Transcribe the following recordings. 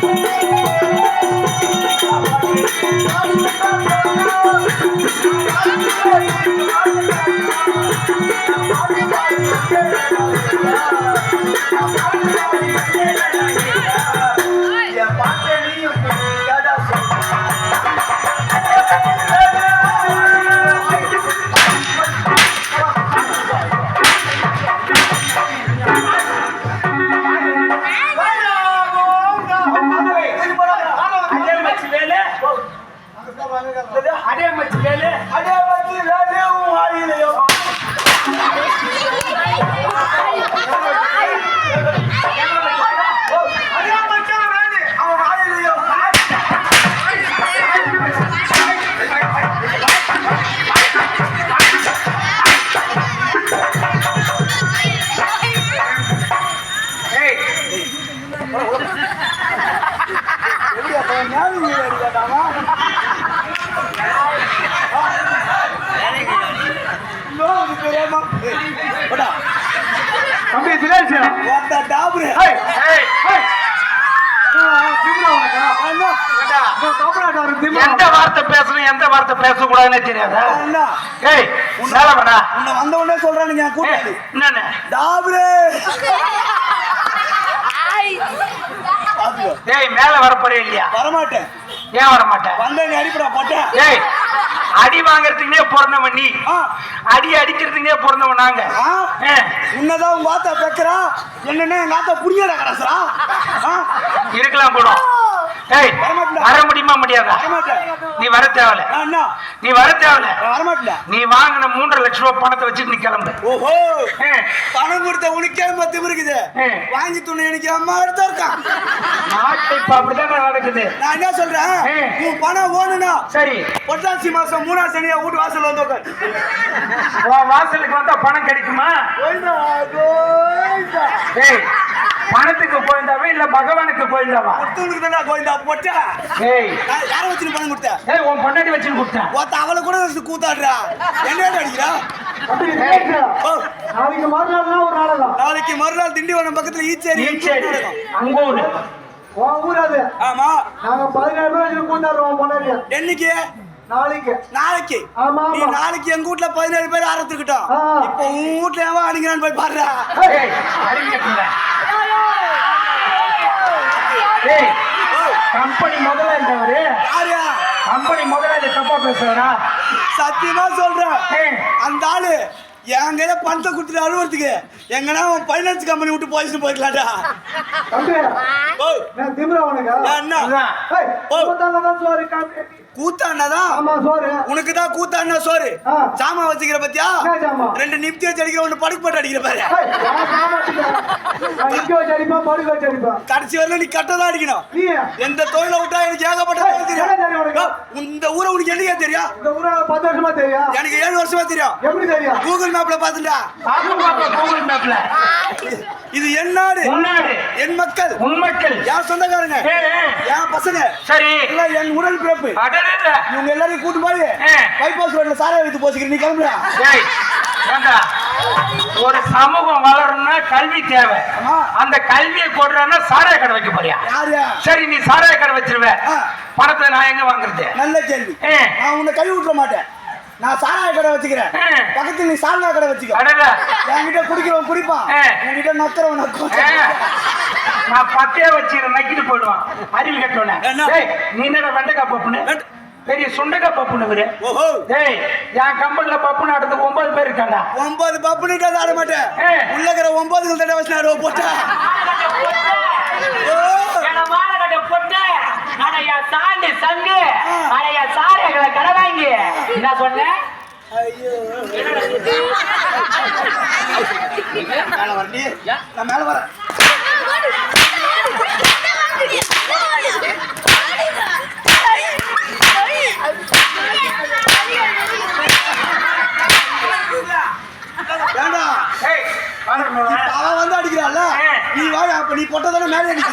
Thank you. திமிரா எந்த வார்த்தை பேசணும் எந்த வார்த்தை பேசக்கூடாதுன்னு தெரியாதா? அண்ணா, ஏய் மேல வாடா உன்னை வந்த உடனே சொல்றானுங்க கூட்டாளி. என்னன்னு டாபரு. ஏய் மேல வரப்போறே இல்லையா? வரமாட்டேன். ஏன் வர மாட்டேன் வந்த நீ அடிப்படா போட்டேன். ஏய் அடி வாங்குறதுக்குனே பிறந்தவன் நீ. அடி அடிக்கிறதுக்குனே பிறந்தவன் நாங்க. உன்னதான் உங்க ஆத்தா பெக்கறா என்னன்னா எங்க ஆத்தா புடிங்கடா கரசரா இருக்கலாம் கூட ஏய். வர முடியுமா முடியாதா? நீ வர என்ன? நீ வர வரமாட்டேன் நீ வாங்கின மூன்றரை லட்ச ரூபாய் பணத்தை வச்சுட்டு நீ கிளம்பு. ஓஹோ. பணம் கொடுத்த உனக்கே மத்தியம் இருக்குது. வாங்கி துணை எனக்கு அம்மா எடுத்தா இருக்கான் நாட்டு இப்ப அப்படிதான் நடக்குது? நான் என்ன சொல்றேன். உன் பணம் ஓணுனா சரி. பொட்டாசி மாசம் மூணாம் சனியா வீட்டு வாசல் வந்து உட்காரு. வாசலுக்கு வந்தா பணம் கிடைக்குமா. ஏய் பணத்துக்கு போயிருந்தாவே இல்ல பகவானுக்கு போயிருந்தாவா கொடுத்தவனுக்கு தான்டா கோயிந்தா பொட்டா ஏய். யாரை வச்சு பணம் கொடுத்த? ஏய் உன் பொண்டாட்டி வச்சுன்னு கொடுத்தேன் ஒருத்த அவளை கூட வச்சு கூத்தாடுறா. என்ன அடிக்கிறா? நாளைக்கு மறுநாள்னா ஒரு நாடகம் நாளைக்கு மறுநாள் திண்டிவனம் பக்கத்துல ஈச்சேரி ஈச்சேரி. அங்க ஒரு உன் ஊர் அது. ஆமா. நாங்க பதினேழு பேர் வச்சு பொண்டாட்டிய. என்னைக்கு? நாளைக்கு. நாளைக்கு. ஆமா, நீ. நாளைக்கு எங்க வீட்ல பதினேழு பேர் ஆரம்பிச்சுக்கிட்டோம். இப்போ உன் வீட்ல எவன் அடிக்கிறான்னு போய் பாடுறா ஏய் அறிஞர் ஏய் கம்பெனி முதலாளிந்தவரு யாரு? கம்பெனி முதலாளி தப்பா பேசுறா சத்தியமா சொல்றேன். அந்த ஆளு என் கையில பணத்தை கொடுத்துட்டு அழுவுறதுக்கு எங்கன்னா அவன் பைனான்ஸ் கம்பெனி விட்டு போயிட்டு நான் திமிரா உனக்கு. என்ன? சோறு. உனக்கு தான் கூத்தாண்டா சோறு. சாமா வச்சுக்கிற பத்தியா? ரெண்டு நிப்தி வச்சு அடிக்கிற ஒண்ணு படுக்கு போட்டு அடிக்கிற பாரு. கடைசி வரல நீ கட்டதான் அடிக்கணும். எந்த தொழில விட்டா எனக்கு ஏகப்பட்ட தெரியும். இந்த ஊரை உனக்கு என்னைக்கே தெரியும்? பத்து வருஷமா தெரியும் எனக்கு ஏழு வருஷமா தெரியும். எப்படி தெரியும்? கூகுள் மேப்ல பாத்துட்டா கூகுள் மேப்ல இது என் நாடு. என் மக்கள். உன் மக்கள். என் சொந்தக்காரங்க. என் பசங்க? சரி. எல்லாம் என் உடல் பிறப்பு. இவங்க எல்லாரையும் கூட்டு போய். பைபாஸ் ரோட்ல சாராய வைத்து போச்சுக்கிற நீ கிளம்புறா ஒரு சமூகம் வளரணும்னா கல்வி தேவை. அந்த கல்வியை கொடுறன்னா சாராய கடை வைக்க போறியா? யாரு? சரி நீ சாராய கடை வச்சிருவ. பணத்தை நான் எங்க வாங்குறது? நல்ல கேள்வி. நான் உன்னை கை விட்டுற மாட்டேன். நான் சாராய கடை வச்சுக்கிறேன். பக்கத்துல நீ சால்னா கடை வச்சுக்க. என்கிட்ட குடிக்கிறவன் குடிப்பான். ஆ. உன்கிட்ட நக்கிறவன். நான் பத்தே வச்சுக்கிறேன் நக்கிட்டு போயிடுவான். அறிவு கட்டோன என்ன? நீ என்னடா வெண்டைக்காய் பப்புன்னு? வெண்ட- பெரிய சுண்டக்காய் பப்புன்னு இவரு. ஓஹோ. டேய் என் கம்பெனில பப்புன்னு அடுத்து ஒன்பது பேர் இருக்காண்டா ஒன்பது பப்புனிட்டு ஆட மாட்டேன். உள்ள இருக்கிற ஒன்பது தடவை வச்சு நான் போட்டா. பொட்டு அடைய சாண்டு சங்கு. அடைய சாரைகளை என்ன சொன்ன? ஐயோ. மேல வர நீ நான் மேல வரேன் வாங்க அவன் வந்து அடிக்கிறான்ல ஆ. நீ வா அப்ப நீ பொட்டதானே மேலே அடிக்க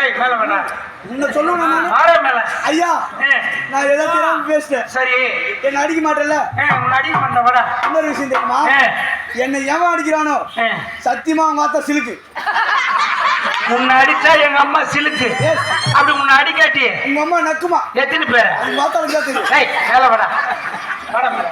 ஏய் மேல வேணா உன்னை சொல்லணும் நானு. மேல. ஐயா நான் ஏதோ தெரியாம பேசிட்டேன். சரி. என்ன அடிக்க மாட்டேன்ல ஏய் உன்னை அடிக்க மாட்டேன் வாடா. இன்னொரு விஷயம் தெரியுமா. என்னை எவன் அடிக்கிறானோ? சத்தியமா அவங்க ஆத்தா சிலுக்கு. உன்னை அடிச்சா எங்க அம்மா சிலுக்கு. அப்படி உன்னை அடிக்காட்டி உங்க அம்மா நக்குமா? எத்தனை பேர்? தெரியும். ஏய் மேல வாடா. வாடா மேல.